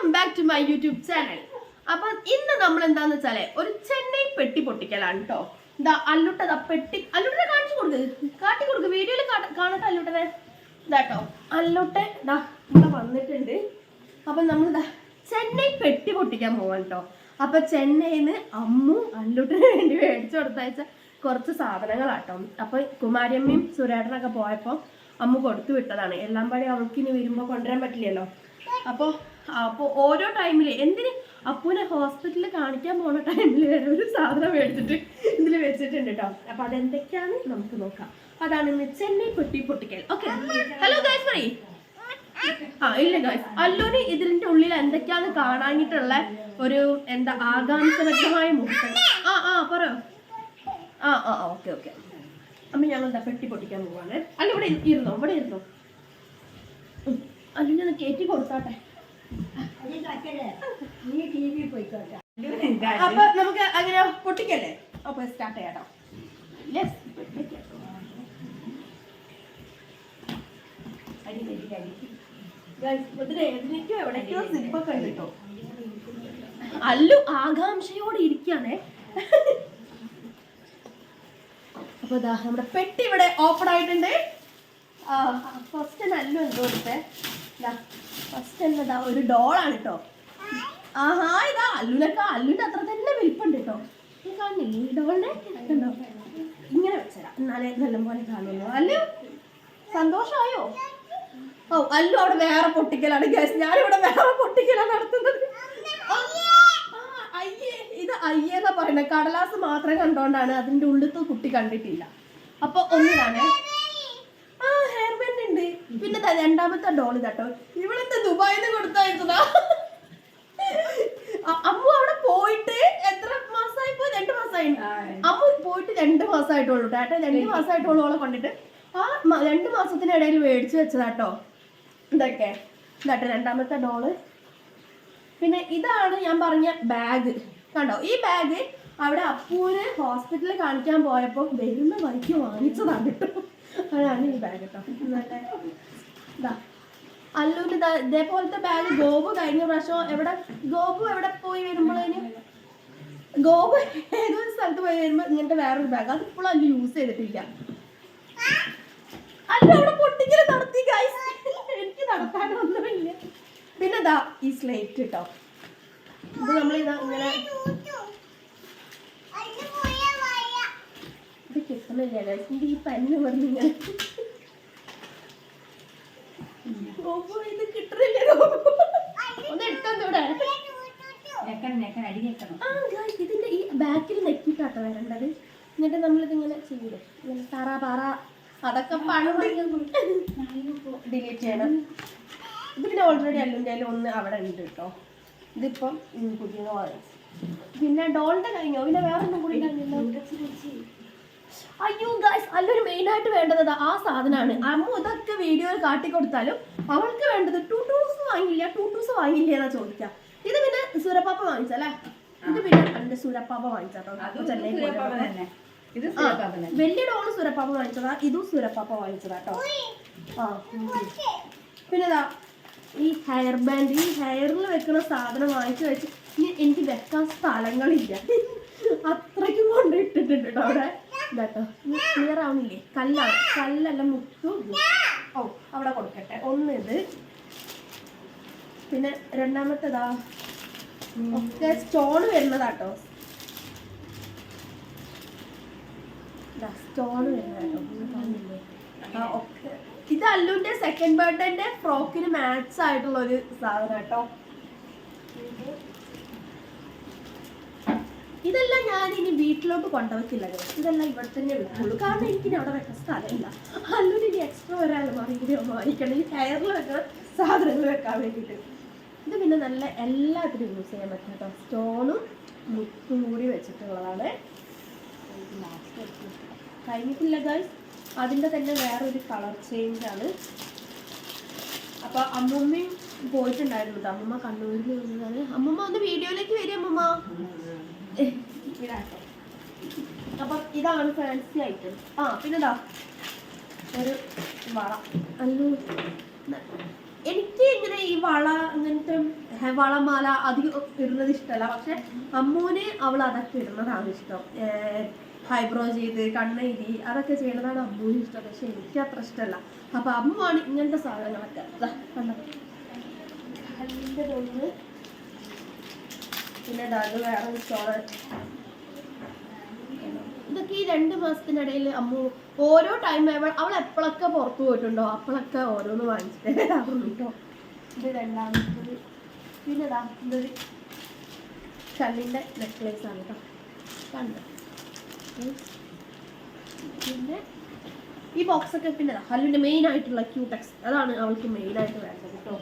Welcome back to my YouTube channel അപ്പൊ ഇന്ന് നമ്മൾ എന്താന്ന് വെച്ചാൽ ഒരു ചെന്നൈ പെട്ടി പൊട്ടിക്കലാണ് കേട്ടോ ഇതാ ആ പെട്ടി അല്ലുട്ടനെ കാണിച്ചു കൊടുക്ക്. കാട്ടി കൊടുക്ക്. വീഡിയോയിൽ കാണട്ടെ അല്ലുട്ടനെ. ഇതാട്ടോ അല്ലുട്ടെ ഇവിടെ വന്നിട്ടുണ്ട്. അപ്പൊ നമ്മൾ ഇതാ ചെന്നൈ പെട്ടി പൊട്ടിക്കാൻ പോവാൻ കേട്ടോ അപ്പൊ ചെന്നൈന്ന് നിന്ന് അമ്മു അല്ലുട്ടിന് വേണ്ടി മേടിച്ചു കൊടുത്തയച്ച കുറച്ച് സാധനങ്ങളാട്ടോ അപ്പൊ കുമാരിയമ്മയും സുരേട്ടനൊക്കെ പോയപ്പോ അമ്മ കൊടുത്തു വിട്ടതാണ്. എല്ലാം പഴയ അവൾക്ക് ഇനി വരുമ്പോ കൊണ്ടുവരാൻ പറ്റില്ലല്ലോ. അപ്പൊ അപ്പൊ ഓരോ ടൈമിൽ എന്തിന് അപ്പൂനെ ഹോസ്പിറ്റലിൽ കാണിക്കാൻ പോണ ടൈമിൽ വരെ ഒരു സാധനം മേടിച്ചിട്ട് ഇതിൽ വെച്ചിട്ടുണ്ട് കേട്ടോ അപ്പൊ അതെന്തൊക്കെയാണ് നമുക്ക് നോക്കാം. അതാണ് ഇന്ന് ചെന്നൈ പൊട്ടി പൊട്ടിക്കൽ. ഓക്കെ. ഹലോ ഗൈസ് പറയ്. ആ ഇല്ല ഗൈസ് അല്ലോന് ഇതിന്റെ ഉള്ളിൽ എന്തൊക്കെയാണ് കാണാനിട്ടുള്ള ഒരു എന്താ ആകാംക്ഷമായ മുഹൂർത്തം? ആ ആ പറയോ ആ ആ ഓക്കെ ഓക്കെ. അമ്മ ഞങ്ങൾ പെട്ടി പൊട്ടിക്കാൻ പോവാണ്. അല്ല ഇവിടെ ഇരുന്നോ ഇവിടെ ഇരുന്നോ. ഉം. അല്ല ഞാൻ കയറ്റി കൊടുത്താട്ടെ. അപ്പൊ നമുക്ക് അങ്ങനെ പൊട്ടിക്കല്ലേ? അപ്പൊ സ്റ്റാർട്ട് ചെയ്യാട്ടോ. യെസ് എവിടേക്കോ സിപ്പൊക്കെ ഉണ്ട് കേട്ടോ. അല്ലു ആകാംക്ഷയോടെ ഇരിക്കാണേ അപ്പൊ ഇതാ നമ്മുടെ പെട്ടി ഇവിടെ ഓപ്പൺ ആയിട്ടുണ്ട്. ഫസ്റ്റ് നല്ല എന്തോ എടുത്തേ ഫസ്റ്റ് എന്നതാ ഒരു ഡോളാണ് കേട്ടോ ആഹാ ഇതാ അല്ലുനൊക്കെ അല്ലുന്റെ അത്ര തന്നെ വലിപ്പുണ്ട് കേട്ടോ നീ കാണില്ലേ ഈ ഡോളിനെ കണ്ടോ? ഇങ്ങനെ വെച്ചരാ. എന്നാലേ നല്ലപോലെ കാണുള്ളൂ. അല്ലു സന്തോഷമായോ ഓ അല്ലു അവിടെ വേറെ പൊട്ടിക്കലാണ് ഗ്യാസ് ഞാനിവിടെ വേറെ പൊട്ടിക്കലാണ് നടത്തുന്നത്. അയ്യേ ഇത് അയ്യേന്നാ പറയുന്നത് കടലാസ് മാത്രം കണ്ടോണ്ടാണ് അതിന്റെ ഉള്ളിലത്തെ കുട്ടി കണ്ടിട്ടില്ല. അപ്പൊ ഒന്നിനാണ് ആ ഹെയർ ബാൻഡ് ഉണ്ട് പിന്നെ രണ്ടാമത്തെ ഡോൾ ഇതാട്ടോ ഇവിടുത്തെ ദുബായിൽ കൊടുത്തയച്ചതാ? കൊടുത്തായിരുന്നതാ അമ്മു അവിടെ പോയിട്ട് എത്ര മാസമായി പോയി രണ്ട് മാസമായി അമ്മു പോയിട്ട് രണ്ട് മാസമായിട്ടുള്ളൂ ടാറ്റ രണ്ട് മാസമായിട്ടുള്ളൂ ഓളെ കൊണ്ടിട്ട്. ആ രണ്ട് മാസത്തിനിടയിൽ മേടിച്ചു വെച്ചതാട്ടോ ഇതൊക്കെ. ഇതാട്ടോ രണ്ടാമത്തെ ഡോൾ. പിന്നെ ഇതാണ് ഞാൻ പറഞ്ഞ ബാഗ്. കണ്ടോ? ഈ ബാഗ് അവിടെ അപ്പൂന് ഹോസ്പിറ്റലിൽ കാണിക്കാൻ പോയപ്പോൾ വരുന്ന വഴിക്ക് വാങ്ങിച്ചതാണ് കേട്ടോ. അതാണ് ഈ ബാഗ് കേട്ടോ. ഇതാ. അല്ലൂര് ഇതാ ഇതേപോലത്തെ ബാഗ് ഗോപു കഴിഞ്ഞ പ്രാവശ്യം എവിടെ ഗോപു എവിടെ പോയി വരുമ്പോഴേന് ഗോപു ഏതോ ഒരു സ്ഥലത്ത് പോയി വരുമ്പോൾ ഇങ്ങനത്തെ വേറൊരു ബാഗ് അത് ഇപ്പോഴും അല്ല യൂസ് ചെയ്തിട്ടില്ല അല്ല അവിടെ പൊട്ടിക്കൽ നടത്തി. എനിക്ക് നടത്താനൊന്നുമില്ല. പിന്നെ ഇതാ ഈ സ്ലേറ്റ് കേട്ടോ ഇത് നമ്മൾ ഇതാ ഇങ്ങനെ ഇത് കിട്ടുന്നില്ല ഈ പല്ല് പറഞ്ഞു ഇങ്ങനെ ഇത്. ഒന്ന് ഇവിടെ. ഇതിന്റെ ഈ ബാക്കിൽ നെക്കിട്ടാട്ടോ വരേണ്ടത്. എന്നിട്ട് നമ്മളിതിങ്ങനെ ചെയ്യൂലേ ഇങ്ങനെ തറ പറ അതൊക്കെ ഡിലീറ്റ് ചെയ്യണം. ഇത് പിന്നെ ഓൾറെഡി അല്ലിന്റെ ഒന്ന് അവിടെ ഉണ്ട് കേട്ടോ ഇതിപ്പം വാങ്ങിച്ചു. പിന്നെ ഡോളിന്റെ കഴിഞ്ഞോ? പിന്നെ വേറെ ഒന്നും കൂടി. അയ്യോ ഗായ്സ് അല്ലൊരു മെയിൻ ആയിട്ട് വേണ്ടത് ആ സാധനമാണ് അമ്മ ഇതൊക്കെ വീഡിയോയിൽ കാട്ടിക്കൊടുത്താലും അവൾക്ക് വേണ്ടത് ടൂ ടൂസ് വാങ്ങില്ല ടൂ ടൂസ് വാങ്ങില്ല എന്നാ ചോദിക്കാം. ഇത് പിന്നെ സുരപ്പാപ്പ വാങ്ങിച്ചല്ലേ ഇത് പിന്നെ എന്റെ സുരപ്പാപ്പ വാങ്ങിച്ചാട്ടോ ചെന്നൈ വലിയ ഡോൾ സുരപ്പാപ്പ വാങ്ങിച്ചതാ ഇതും സുരപ്പാപ്പ വാങ്ങിച്ചതാട്ടോ ആ. പിന്നെ ഇതാ ഈ ഹെയർ ബാൻഡ് ഈ ഹെയറിൽ വെക്കുന്ന സാധനം വാങ്ങിച്ചു വെച്ച് ഇനി എനിക്ക് വെക്കാൻ സ്ഥലങ്ങളില്ല. അത്രയ്ക്കും കൊണ്ടിട്ടിട്ടുണ്ട് കേട്ടോ അവിടെ. ഇതാട്ടോ. ക്ലിയർ ആവുന്നില്ലേ? കല്ലാണ്. കല്ലല്ല മുത്തു ഓ അവിടെ കൊടുക്കട്ടെ. ഒന്ന് ഇത് പിന്നെ രണ്ടാമത്തേതാ? ഒക്കെ സ്റ്റോൺ വരുന്നതാട്ടോ. സ്റ്റോൺ വരുന്നതാട്ടോ. ഒക്കെ. ഇത് അല്ലുവിന്റെ സെക്കൻഡ് ബർത്ത്ഡേന്റെ ഫ്രോക്കിന് മാച്ച് ആയിട്ടുള്ള ഒരു സാധനം കേട്ടോ ഇതെല്ലാം ഞാൻ ഇനി വീട്ടിലോട്ട് കൊണ്ടുവയ്ക്കില്ല ഇതെല്ലാം ഇവിടെ തന്നെ വെക്കുള്ളൂ. കാരണം എനിക്ക് അവിടെ വെക്കാൻ സ്ഥലമില്ല. അല്ലൊരു ഇനി എക്സ്ട്രാ ഒരാൾ മാറി വാങ്ങിക്കണം ഈ ടയറിൽ വെക്കണം സാധനങ്ങൾ വെക്കാൻ വേണ്ടിയിട്ട്. ഇത് പിന്നെ നല്ല എല്ലാത്തിനും യൂസ് ചെയ്യാൻ പറ്റും കേട്ടോ. സ്റ്റോണും മുത്തും കൂടി വെച്ചിട്ടുള്ളതാണ്. കഴിഞ്ഞിട്ടില്ല ഗൈസ് അതിന്റെ തന്നെ വേറൊരു കളർ ചേഞ്ചാണ് ആണ്. അപ്പൊ അമ്മൂമ്മയും പോയിട്ടുണ്ടായിരുന്നു കേട്ടോ. അമ്മൂമ്മ കണ്ണൂരിൽ നിന്നതാണ് അമ്മൂമ്മ ഒന്ന് വീഡിയോയിലേക്ക് വരും അമ്മൂമ്മ. അപ്പൊ ഇതാണ് ഫാൻസി ഐറ്റം ആ പിന്നെ ഇതാ ഒരു വള. അല്ലോ. എനിക്ക് ഇങ്ങനെ ഈ വള അങ്ങനത്തെ വളമാല അധികം ഇടുന്നത് ഇഷ്ടമല്ല. പക്ഷെ അമ്മൂന് അവൾ അതൊക്കെ ഇടുന്നതാണ് ഇഷ്ടം. ഹൈബ്രോ ചെയ്ത് കണ്ണെഴുതി അതൊക്കെ ചെയ്യുന്നതാണ് അമ്മൂന് ഇഷ്ടം. പക്ഷെ എനിക്ക് അത്ര ഇഷ്ടമല്ല. അപ്പൊ അമ്മുവാണ് ഇങ്ങനത്തെ സാധനങ്ങളൊക്കെ. കണ്ടത് കണ്ടോ? കല്ലിന്റെ തൊന്ന് പിന്നെ ഇത് വേറെ ചോറ് ഇതൊക്കെ ഈ രണ്ട് മാസത്തിനിടയിൽ അമ്മു ഓരോ ടൈം അവൾ എപ്പോഴൊക്കെ പുറത്തു പോയിട്ടുണ്ടോ അപ്പോഴൊക്കെ ഓരോന്ന് വാങ്ങിച്ചിട്ട് കേട്ടോ ഇത് രണ്ടാമത്തത്. പിന്നെ ഇതാ ഇതൊരു കല്ലിന്റെ നെക്ലേസ് ആണ് കേട്ടോ കണ്ട്. പിന്നെ ഈ ബോക്സൊക്കെ പിന്നെ ഹല്ലുവിന്റെ മെയിൻ ആയിട്ടുള്ള ക്യൂടെക്സ് അതാണ് അവൾക്ക് മെയിൻ ആയിട്ട് വേണ്ടത് കേട്ടോ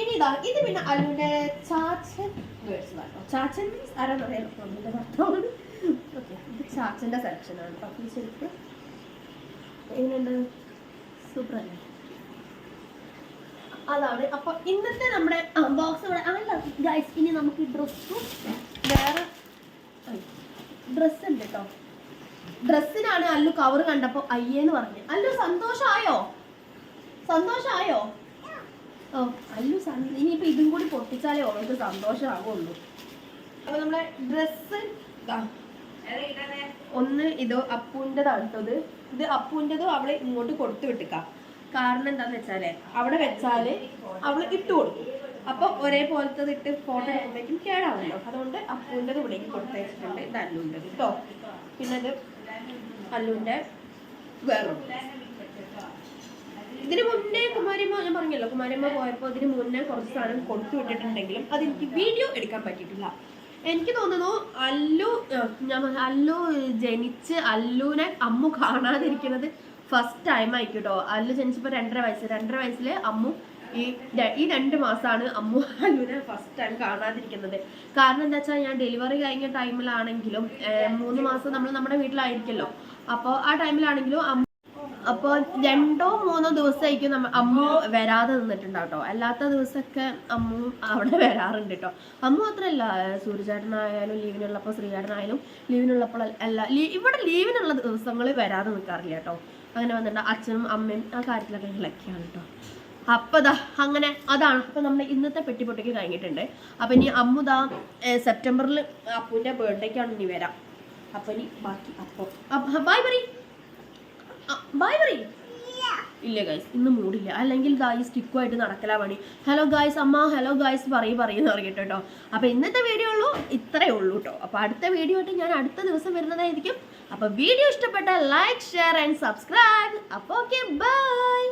ഇനി ഇതാ ഇത് പിന്നെ അല്ലുവിന്റെ ചാച്ചൻ മേടിച്ചതാണ് കേട്ടോ ചാച്ചൻ മീൻസ് ആരാന്നറിയാലോ നമ്മുടെ ഭർത്താവാണ് ഓക്കെ ഇത് ചാച്ചന്റെ സെലക്ഷൻ ആണ് കേട്ടോ ഈ എങ്ങനെയുണ്ട്? സൂപ്പർ അല്ലേ? അതാണ്. അപ്പൊ ഇന്നത്തെ നമ്മുടെ ബോക്സ് ഇവിടെ. അല്ല ഗൈസ് ഇനി നമുക്ക് ഡ്രസ്സും വേറെ ഡ്രസ്സ് ഉണ്ട് കേട്ടോ ഡ്രസ്സിനാണ് അല്ലു കവർ കണ്ടപ്പോ അയ്യേന്ന് പറഞ്ഞു. അല്ലു സന്തോഷായോ? സന്തോഷായോ? ഓ അല്ലു സന്ത- ഇനിയിപ്പോ ഇതും കൂടി പൊട്ടിച്ചാലേ ഓൾക്ക് സന്തോഷമാകുള്ളൂ അപ്പൊ നമ്മളെ ഡ്രസ്സ് ഒന്ന് ഇതോ അപ്പൂന്റെതാണ് കേട്ടോ ഇത്. ഇത് അവളെ ഇങ്ങോട്ട് കൊടുത്തു വിട്ടുക്കാം. കാരണം എന്താന്ന് വെച്ചാൽ അവിടെ വെച്ചാൽ അവൾ ഇട്ട് കൊടുക്കും. അപ്പൊ ഒരേപോലത്തത് ഇട്ട് ഫോട്ടോ എടുക്കുമ്പോഴേക്കും കേടാവുമല്ലോ അതുകൊണ്ട് അപ്പൂന്റെത് ഇവിടേക്ക് കൊടുത്തു വെച്ചിട്ടുണ്ട് ഇത് അല്ലുന്റെത് കേട്ടോ. പിന്നെ ഇത് അല്ലുന്റെ വേറെ ഇതിന് മുന്നേ കുമാരിമ്മ ഞാൻ പറഞ്ഞല്ലോ കുമാരിമ്മ പോയപ്പോൾ ഇതിന് മുന്നേ കുറച്ച് സാധനം കൊടുത്തു വിട്ടിട്ടുണ്ടെങ്കിലും അത് എനിക്ക് വീഡിയോ എടുക്കാൻ പറ്റിയിട്ടില്ല. എനിക്ക് തോന്നുന്നു അല്ലു ഞാൻ അല്ലു ജനിച്ച് അല്ലുവിനെ അമ്മു കാണാതിരിക്കുന്നത് ഫസ്റ്റ് ടൈം ആയിക്കോട്ടോ അല്ലു ജനിച്ചപ്പോൾ രണ്ടര വയസ്സ് രണ്ടര വയസ്സിലെ അമ്മു ഈ ഈ രണ്ട് മാസമാണ് അമ്മു അല്ലുവിനെ ഫസ്റ്റ് ടൈം കാണാതിരിക്കുന്നത്. കാരണം എന്താ വെച്ചാൽ ഞാൻ ഡെലിവറി കഴിഞ്ഞ ടൈമിലാണെങ്കിലും മൂന്ന് മാസം നമ്മൾ നമ്മുടെ വീട്ടിലായിരിക്കല്ലോ. അപ്പോൾ ആ ടൈമിലാണെങ്കിലും അപ്പോൾ രണ്ടോ മൂന്നോ ദിവസമായിരിക്കും നമ്മ അമ്മു വരാതെ നിന്നിട്ടുണ്ടാവും കേട്ടോ അല്ലാത്ത ദിവസമൊക്കെ അമ്മു അവിടെ വരാറുണ്ട് കേട്ടോ അമ്മു മാത്രമല്ല സൂര്യചേട്ടനായാലും ലീവിനുള്ളപ്പോൾ ശ്രീചേട്ടനായാലും ലീവിനുള്ളപ്പോൾ അല്ല ഇവിടെ ലീവിനുള്ള ദിവസങ്ങൾ വരാതെ നിൽക്കാറില്ല കേട്ടോ അങ്ങനെ വന്നിട്ട് അച്ഛനും അമ്മയും ആ കാര്യത്തിലൊക്കെ ഇളക്കിയാണ് കേട്ടോ അപ്പം ദാ അങ്ങനെ അതാണ്. അപ്പോൾ നമ്മൾ ഇന്നത്തെ പെട്ടിപ്പൊട്ടിക്ക് കഴിഞ്ഞിട്ടുണ്ട്. അപ്പോൾ ഇനി അമ്മു ദാ സെപ്റ്റംബറിൽ അപ്പുവിന്റെ ബർത്ത്ഡേക്കാണ് ഇനി വരാം. അപ്പോൾ ഇനി ബാക്കി അപ്പോൾ ബൈ പറയും ബായ് പറയും. ഇല്ല ഗൈസ് ഇന്ന് മൂടില്ല. അല്ലെങ്കിൽ ദാ ഈ സ്റ്റിക്കുമായിട്ട് നടക്കലാ പണി. ഹലോ ഗായ്സ് അമ്മ ഹലോ ഗായ്സ് പറയും പറയുന്ന പറയട്ടെ കേട്ടോ അപ്പോൾ ഇന്നത്തെ വീഡിയോ ഉള്ളൂ ഇത്രയേ ഉള്ളൂ കേട്ടോ അപ്പോൾ അടുത്ത വീഡിയോ ആയിട്ട് ഞാൻ അടുത്ത ദിവസം വരുന്നതായിരിക്കും. അപ്പോൾ വീഡിയോ ഇഷ്ടപ്പെട്ട ലൈക്ക് ഷെയർ ആൻഡ് സബ്സ്ക്രൈബ് അപ്പോൾ ഓക്കെ ബൈ